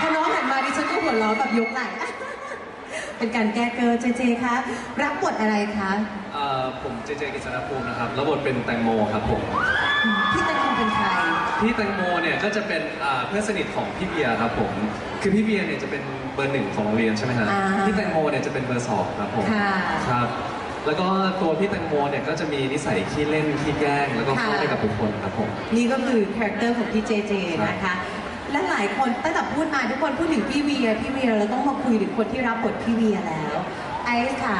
พอน้องหันมาดิฉันก็หัวเราะแบบยกไหล่ เป็นการแก้เกิร์เจเจคะรับบทอะไรคะเอ่อผมเจเจกิษณภูมินะครับรับบทเป็นแตงโมครับผมพี่แตงโมเป็นใครพี่แตงโมเนี่ยก็จะเป็นอ่าเพื่อนสนิทของพี่เบียร์ครับผมคือพี่เบียร์เนี่ยจะเป็นเบอร์หนึ่งของโรงเรียนใช่ไหมฮะอ่าพี่แตงโมเนี่ยจะเป็นเบอร์สองครับผมค่ะครับแล้วก็ตัวพี่แตงโมเนี่ยก็จะมีนิสัยขี้เล่นขี้แกล้งแล้วก็เข้าไปกับทุกคนครับผมนี่ก็คือคาแรคเตอร์ของพี่เจเจนะคะ และหลายคนตั้งแต่พูดมาทุกคนพูดถึงพี่เวียพี่เวียเราต้องมาคุยถึงคนที่รับบทพี่เวียแล้ว ไอซ์ขา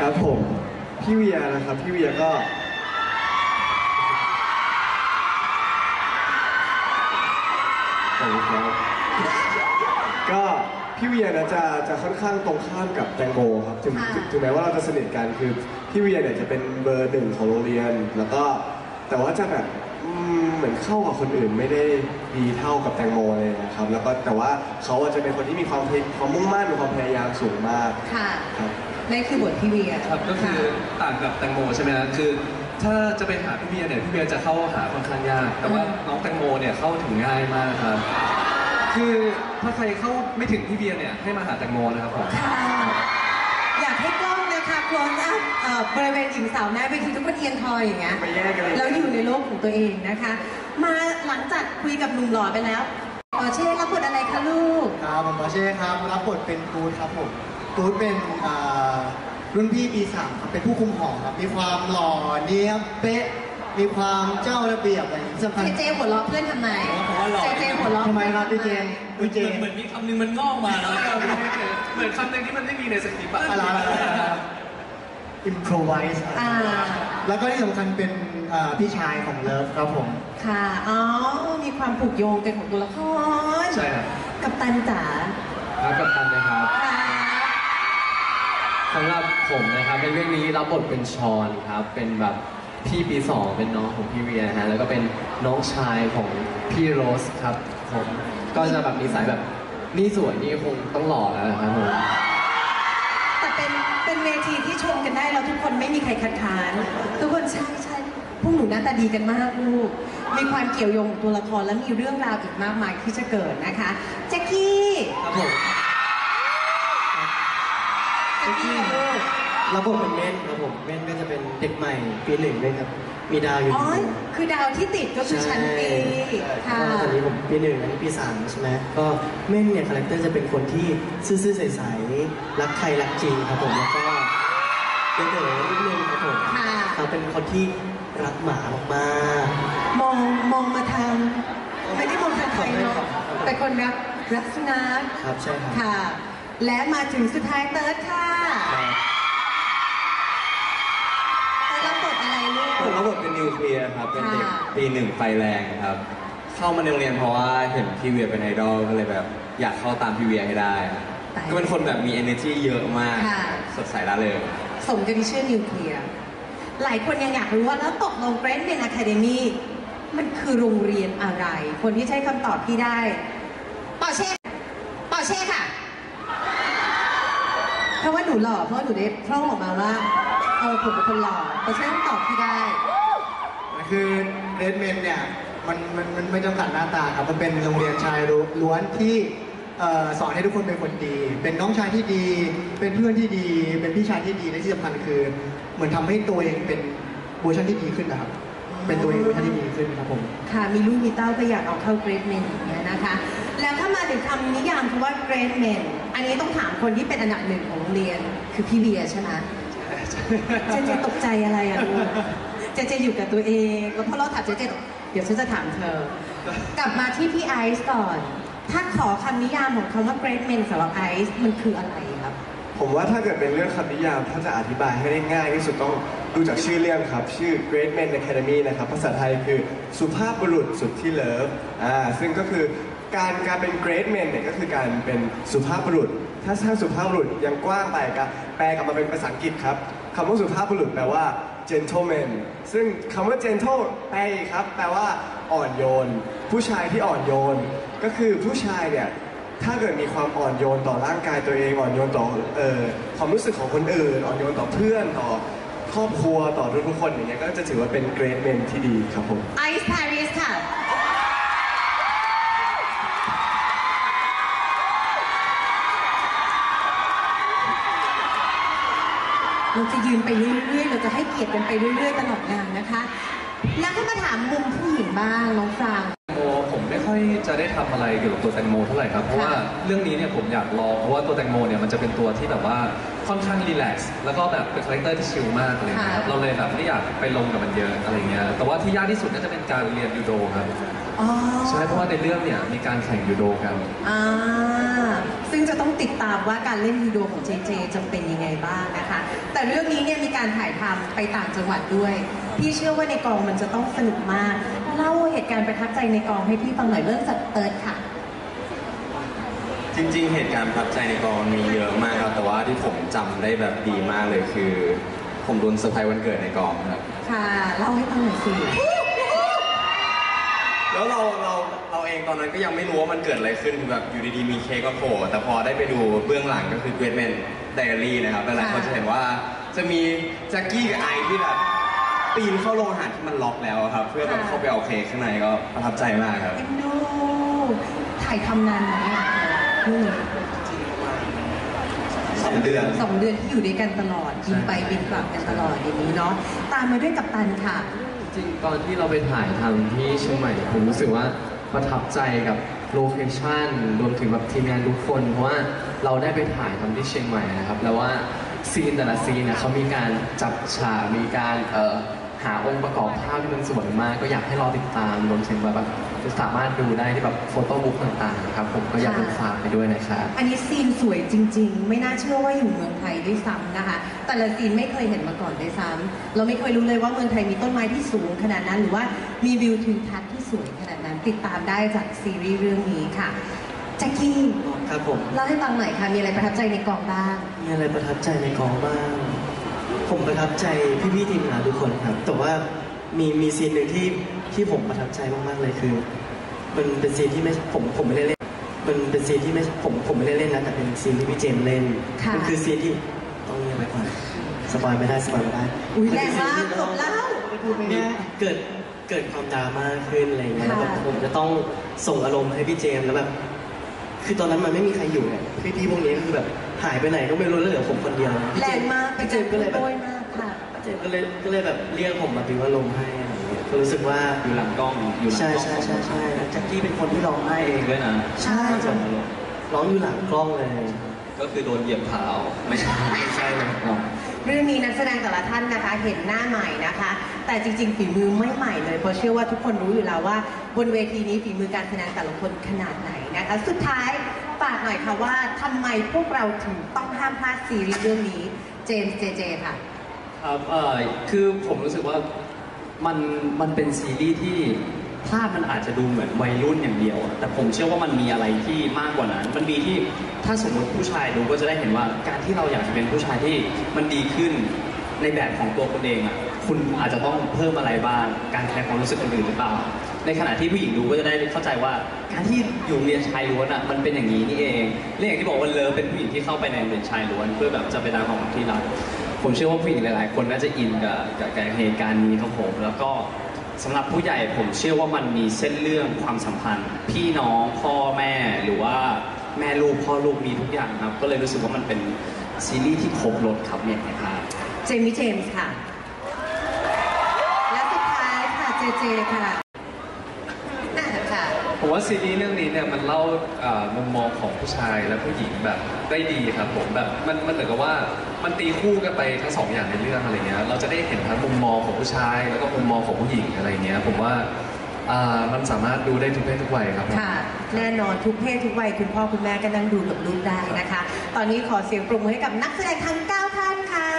ครับผมพี่เวียนะครับพี่เวียก็ ขอบคุณครับ ก็พี่เวียนะจะจะค่อนข้างตรงข้ามกับแตงโมครับถึงถึงถึงแม้ว่าเราจะสนิทกันคือพี่เวียเนี่ยจะเป็นเบอร์หนึ่งของโรงเรียน แล้วก็แต่ว่าจะแบบ อืมเหมือนเข้ากับคนอื่นไม่ได้ดีเท่ากับแตงโมเลยนะครับ แล้วก็แต่ว่าเขาอาจจะเป็นคนที่มีความพยความมุ่งมั่นมีความพยายามสูงมากค่ะ ครับ นั่นคือบทพี่เวียครับก็คือต่างกับแตงโมใช่ไหมฮะคือถ้าจะไปหาพี่เบียร์เนี่ยพี่เบียร์จะเข้าหาค่อนข้างยาก แต่ว่าน้องแตงโมเนี่ยเข้าถึงง่ายมากครับ คือถ้าใครเข้าไม่ถึงพี่เบียร์เนี่ยให้มาหาแตงโมนะครับผม ค่ะอยากให้ก ล้องนะคะโคลนอัพเอ่อบริเวณหญิงสาวหน้าเวทีทุกคนเอียงคอยอย่างเงี้ย ไม่แยกกันเลย แล้วอยู่ในโลกของตัวเองนะคะ มาหลังจากคุยกับหนุ่มหล่อไปแล้วขอเช่รับบทอะไรคะลูก ครับผมปอเช่ครับรับบทเป็นกูดครับผมกูดเป็นอ่ารุ่นพี่ปีสามครับเป็นผู้คุมหอครับมีความหล่อเนี้ยบเป๊ะมีความเจ้าระเบียบอะไรอย่างนี้สำคัญ เจเจหัวเราะเพื่อนทำไมเจเจหัวเราะทำไมครับพี่เจนพี่เจนเหมือนมีคำหนึงมันงอกมาแล้วก็เหมือนคำหนึงที่มันไม่มีในสคริปต์อะอะไรอิมพร ไวส์อ่า แล้วก็ที่สำคัญเป็นอ่าพี่ชายของเลิฟครับผม ค่ะ อ๋อ มีความผูกโยงกันของตัวละครใช่ครับ กับตันจ๋าครับกับตันนะครับค่ะสำหรับผมนะครับในเรื่องนี้รับบทเป็นชอนครับ เป็นแบบพี่ปีสองเป็นน้องของพี่เวียนะฮะแล้วก็เป็นน้องชายของพี่โรสครับผมก็จะแบบนิสัยแบบนี่สวยนี่คงต้องหล่อแล้วนะครับผมแต่ เป็นเป็นเวทีที่ชมกันได้แล้วทุกคนไม่มีใครคัดค้าน ทุกคนใช่ใช่พวกหนูหน้าตาดีกันมากลูก มีความเกี่ยวโยงของตัวละครและมีเรื่องราวอีกมากมายที่จะเกิดนะคะแจ็คกี้ครับผมแจ็คกี้เหรอลูกรับบทเป็นเม่นครับผมเม่นก็จะเป็นเด็กใหม่ปีหนึ่งด้วยครับ มีดาวอยู่อ๋อหนึ่งคือดาวที่ติดก็คือชั้นปีค่ะก็ตอนนี้ผมปีหนึ่งอันนี้ปีสามใช่ไหมก็เม่นเนี่ยคาแรคเตอร์จะเป็นคนที่ซื่อๆใสๆรักใครรักจริงครับผมแล้วก็เก๋ๆนิดนึงครับผมค่ะเขาเป็นคนที่รักหมามากมองมองมาทางไม่ได้มองทางใครเนาะแต่คนรักรักสุนัขๆครับใช่ครับค่ะ และมาถึงสุดท้ายเติร์ดค่ะ รับบทเป็นนิวเคลียร์ครับ เป็นเด็กค่ะ ปีหนึ่งไฟแรงครับ เข้ามาในโรงเรียนเพราะว่าเห็นพี่เวียเป็นไอดอลก็เลยแบบ อยากเข้าตามพี่เวียให้ได้ ตาย ก็เป็นคนแบบมี energy เยอะมาก ค่ะ สดใสร่าเริง สมกับที่ชื่อนิวเคลียร์ หลายคนยังอยากรู้ว่าแล้วตกลงเกรนเ e นอะคาเดมี่มันคือโรงเรียนอะไร คนที่ใช้คำตอบพี่ได้ปอเช่ปอเช่ค่ะ เพราะว่าหนูหล่อเพราะหนูได้พร่องออกมาว่า เออผมเป็นคนหล่อปอเช่ต้องตอบพี่ได้ คือเรดเมนเนี่ยมันมันมันไม่จำกัดหน้าตาครับ มันเป็นโรงเรียนชายล้วนที่เอ่อสอนให้ทุกคนเป็นคนดี เป็นน้องชายที่ดี เป็นเพื่อนที่ดี เป็นพี่ชายที่ดีและที่สำคัญคือ เหมือนทำให้ตัวเองเป็นเวอร์ชันที่ดีขึ้นนะครับ เป็นตัวเองเวอร์ชันที่ดีขึ้นครับผม ค่ะมีลูกมีเต้าก็อยากเอาเข้าเกรดเมนอย่างเงี้ยนะคะ แล้วถ้ามาถึงคำนิยามคำว่าเกรดเมนอันนี้ต้องถามคนที่เป็นอันดับหนึ่งของโรงเรียนคือพี่เวียใช่ไหม เจเจตกใจอะไรอะลูกเจเจอยู่กับตัวเองแล้วพอเราถามเจเจเดี๋ยวฉันจะถามเธอ กลับมาที่พี่ไอซ์ก่อน ถ้าขอคำนิยามของคำว่าเกรดเมนสำหรับไอซ์มันคืออะไรครับ ผมว่าถ้าเกิดเป็นเรื่องคำนิยามถ้าจะอธิบายให้ได้ง่ายที่สุดต้องดูจากชื่อเรื่องครับ ชื่อ Great Men Academy นะครับ ภาษาไทยคือสุภาพบุรุษสุดที่เลิฟอ่าซึ่งก็คือการการเป็น Great Men เนี่ยก็คือการเป็นสุภาพบุรุษ ถ้าถ้าสุภาพบุรุษยังกว้างไปก็แปลกลับมาเป็นภาษาอังกฤษครับ คำว่าสุภาพบุรุษแปลว่า gentleman ซึ่งคำว่า gentle แปลครับ แปลว่าอ่อนโยน ผู้ชายที่อ่อนโยน ก็คือผู้ชายเนี่ย ถ้าเกิดมีความอ่อนโยนต่อร่างกายตัวเอง อ่อนโยนต่อเอ่อความรู้สึกของคนอื่น อ่อนโยนต่อเพื่อนต่อครอบครัวต่อทุกๆคนอย่างเงี้ยก็จะถือว่าเป็นเกรดเมนที่ดีครับผม ไอซ์ปาริสค่ะ เราจะยืนไปเรื่อยๆ เราจะให้เกียรติกันไปเรื่อยๆ ตลอดงานนะคะ แล้วก็มาถามมุมผู้หญิงบ้างน้องฟราง แตงโมผมไม่ค่อยจะได้ทำอะไรเกี่ยวกับตัวแตงโมเท่าไหร่ครับ เพราะว่าค่ะเรื่องนี้เนี่ยผมอยากลอง เพราะว่าตัวแตงโมเนี่ยมันจะเป็นตัวที่แบบว่าค่อนข้างรีแลกซ์ แล้วก็แบบเป็นคาแรคเตอร์ที่ชิลมากอะไรอย่างเลยครับเราเลยแบบไม่อยากไปลงกับมันเยอะอะไรเงี้ย แต่ว่าที่ยากที่สุดน่าจะเป็นการเรียนยูโดครับ อ๋อ ใช่เพราะว่าในเรื่องเนี่ยมีการแข่งยูโดกัน อ่า ซึ่งจะต้องติดตามว่าการเล่นยูโดของเจเจจะเป็นยังไงบ้างนะคะ แต่เรื่องนี้เนี่ยมีการถ่ายทำไปต่างจังหวัดด้วย พี่เชื่อว่าในกองมันจะต้องสนุกมาก เล่าเหตุการณ์ประทับใจในกองให้พี่ฟังหน่อยเริ่มจากเติร์ดค่ะ จริงๆ เหตุการณ์ประทับใจในกองมีเยอะมากครับ แต่ว่าที่ผมจำได้แบบดีมากเลยคือ ผมโดนเซอร์ไพรส์วันเกิดในกองครับ ค่ะ เล่าให้ฟังหน่อยสิ แล้วเราเราเราเองตอนนั้นก็ยังไม่รู้ว่ามันเกิดอะไรขึ้นคือแบบอยู่ดีๆมีเค้กก็โผล่แต่พอได้ไปดูเบื้องหลังก็คือ Great Man Diary นะครับหลายๆคนจะเห็นว่าจะมีแจ็คกี้กับไอที่แบบปีนเข้าโรงอาหารที่มันล็อกแล้วอะครับ เพื่อแบบเข้าไปเอาเค้กข้างในก็ประทับใจมากครับ เอ็นดูถ่ายทำนานไหมอะนี่สองเดือน สองเดือนที่อยู่ด้วยกันตลอดบินไปบินกลับกันตลอดอย่างนี้เนาะตามมาด้วยกัปตันค่ะจ ริงๆ ตอนที่เราไปถ่ายทำที่เชียงใหม่ ผมรู้สึกว่าประทับใจกับโลเคชั่นรวมถึงแบบทีมงานทุกคน เพราะว่าเราได้ไปถ่ายทำที่เชียงใหม่นะครับ แล้วว่าซีนแต่ละซีนเนี่ยเขามีการจับฉากมีการเอ่อ หาองค์ประกอบภาพที่มันสวยมาก ก็อยากให้รอติดตามรวมถึงแบบจะสามารถดูได้ที่แบบโฟโต้บุ๊กต่างๆนะครับผมก็อยากเป็นฝากไปด้วยนะครับอันนี้ซีนสวยจริง ๆ ไม่น่าเชื่อว่าอยู่เมืองไทยด้วยซ้ำนะคะ แต่ละซีนไม่เคยเห็นมาก่อนด้วยซ้ำเราไม่เคยรู้เลยว่าเมืองไทยมีต้นไม้ที่สูงขนาดนั้นหรือว่ามีวิวทิวทัศน์ที่สวยขนาดนั้น ติดตามได้จากซีรีส์เรื่องนี้ค่ะแจ็คกี้ครับผมเล่าให้ฟังหน่อยค่ะมีอะไรประทับใจในกองบ้าง มีอะไรประทับใจในกองบ้าง ผมประทับใจพี่ๆทีมงานทุกคนครับ แต่ว่ามีมีซีนหนึ่งที่ที่ผมประทับใจมากๆเลยคือ มันเป็นซีนที่ไม่ผมผมไม่ได้เล่น มันเป็นซีนที่ไม่ผมผมไม่ได้เล่นนะแต่เป็นซีนที่พี่เจมส์เล่นค่ะ มัคือซีนที่ต้องเงียบไว้ก่อนสปอยไม่ได้สปอยไม่ได้อุ๊ยนคือซีนที่แรงมากจบแล้ว มีเกิดเกิดความดราม่าขึ้นอะไรอย่างเงี้ยแล้วแบบค่ะ ผมจะต้องส่งอารมณ์ให้พี่เจมส์แล้วแบบ คือตอนนั้นมันไม่มีใครอยู่เนี่ยพี่ๆพวกนี้ก็คือแบบ หายไปไหนก็ไม่รู้แล้วเหลือผมคนเดียวพี่แรเจงส์มากเป็นพี่เจการมส์ก็เลยแบบโวยมากค่ะพี่เจมส์ก็เลยก็เลยแบบเรียกผมมาบิวอารมณ์ให้อะไรอย่างเงี้ยก็รู้สึกว่าอยู่หลังกล้องอยู่หลังใช่กล้องใช่ใช่ใช่แล้วแจ็คกี้เป็นคนที่ร้องไห้เองด้วยนะใช่ส่งอารมณ์ร้องอยู่หลังกล้องเลย ก็คือโดนเหยียบเท้าไม่ใช่ไม่ใช่เลยอ๋อเรื่องนี้นักแสดงแต่ละท่านนะคะ เห็นหน้าใหม่นะคะ แต่จริง ๆ ฝีมือไม่ใหม่เลยเพราะเชื่อว่าทุกคนรู้อยู่แล้วว่า บนเวทีนี้ฝีมือการแสดงแต่ละคนขนาดไหนนะคะ สุดท้าย ฝากหน่อยค่ะว่าทำไมพวกเราถึงต้องห้ามพลาดซีรีส์เรื่องนี้ เจมส์เจเจค่ะ ครับเอ่อคือผมรู้สึกว่ามันมันเป็นซีรีส์ที่ภาพมันอาจจะดูเหมือนวัยรุ่นอย่างเดียวอะแต่ผมเชื่อว่ามันมีอะไรที่มากกว่านั้น มันมีที่ถ้าสมมติผู้ชายดูก็จะได้เห็นว่าการที่เราอยากจะเป็นผู้ชายที่มันดีขึ้นในแบบของตัวคุณเองอะคุณอาจจะต้องเพิ่มอะไรบ้าง การแคร์ความรู้สึกคนอื่นหรือเปล่า ในขณะที่ผู้หญิงดูก็จะได้เข้าใจว่าการที่อยู่โรงเรียนชายล้วนอะมันเป็นอย่างนี้นี่เองและอย่างที่บอกว่าเลิฟเป็นผู้หญิงที่เข้าไปในโรงเรียนชายล้วน เพื่อแบบจะไปตามความที่รักผมเชื่อว่าผู้หญิงหลาย ๆ คนน่าจะอินกับกับกับเหตุการณ์นี้ครับผม แล้วก็สำหรับผู้ใหญ่ผมเชื่อว่ามันมีเส้นเรื่องความสัมพันธ์ พี่น้องพ่อแม่หรือว่าแม่ลูกพ่อลูกมีทุกอย่างครับ ก็เลยรู้สึกว่ามันเป็นซีรีส์ที่ครบรถครับเนี่ยนะครับเจมี่เจมส์ค่ะ และสุดท้ายค่ะเจเจค่ะ ผมว่าซีรีส์เรื่องนี้เนี่ยมันเล่าเอ่อมุมมองของผู้ชายและผู้หญิงแบบได้ดีครับผมแบบมันมันเหมือนกับว่ามันตีคู่กันไปทั้งสองอย่างในเรื่องอะไรเงี้ยเราจะได้เห็นทั้งมุมมองของผู้ชาย แล้วก็มุมมองของผู้หญิงอะไรเงี้ยผมว่าอ่ามันสามารถดูได้ทุกเพศทุกวัยครับผม ค่ะ แน่นอนทุกเพศทุกวัยคุณพ่อคุณแม่ก็นั่งดูกับลูกได้นะคะ ตอนนี้ขอเสียงปรบมือให้กับนักแสดงทั้ง 9 ท่านค่ะ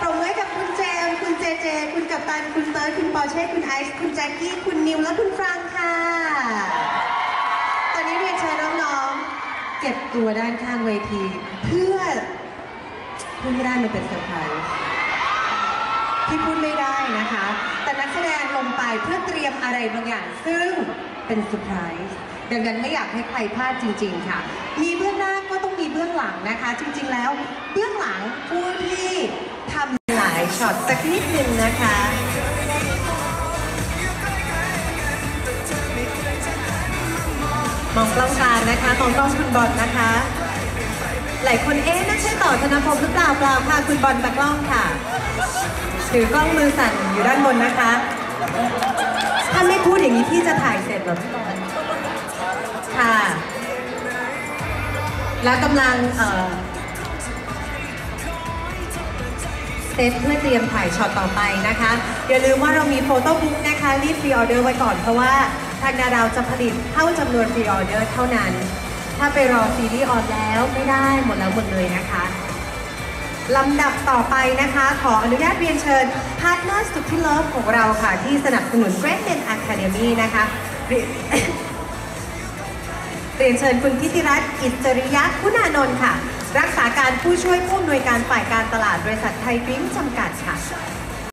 ปรบมือให้กับคุณเจมส์คุณเจเจ คุณกัปตัน คุณเติร์ดคุณปอร์เช่ คุณไอซ์ คุณแจ็คกี้ คุณนิว และคุณฟรังค่ะ เก็บตัวด้านข้างเวที เพื่อพูดไม่ได้มันเป็นเซอร์ไพรส์ที่พูดไม่ได้นะคะ แต่นักแสดงลงไปเพื่อเตรียมอะไรบางอย่าง ซึ่งเป็นเซอร์ไพรส์ดังนั้นไม่อยากให้ใครพลาดจริง ๆ ค่ะ มีเบื้องหน้าก็ต้องมีเบื้องหลังนะคะ จริง ๆ แล้ว เบื้องหลังผู้ที่ทำหลายช็อตสักนิดนึงนะคะ มองกล้องกลางนะคะมองกล้องคุณบอลนะคะ หลายคนเอ๊ะนั่นใช่ต่อธนภพหรือเปล่าเปล่าค่ะ คุณบอลตากล้องค่ะ ถือกล้องมือสั่นอยู่ด้านบนนะคะ ถ้าไม่พูดอย่างนี้พี่จะถ่ายเสร็จหรอพี่บอลค่ะ แล้วกำลังเอ่อเซตเพื่อเตรียมถ่ายช็อตต่อไปนะคะ อย่าลืมว่าเรามีโฟโต้บุ๊กนะคะ รีบพรีออเดอร์ไว้ก่อนเพราะว่า ทางนาดาวจะผลิตเท่าจำนวนพรีออเดอร์เท่านั้น ถ้าไปรอซีรีส์ออนแล้วไม่ได้หมดแล้วหมดเลยนะคะลำดับต่อไปนะคะ ขออนุญาตเรียนเชิญพาร์ทเนอร์สุดที่เลิฟของเราค่ะ ที่สนับสนุน Great Men Academy นะคะเรียนเชิญคุณทิติรัตน์อิสริยะคุณานนท์ค่ะ รักษาการผู้ช่วยผู้อำนวยการฝ่ายการตลาดบริษัทไทยฟิล์มจำกัดค่ะ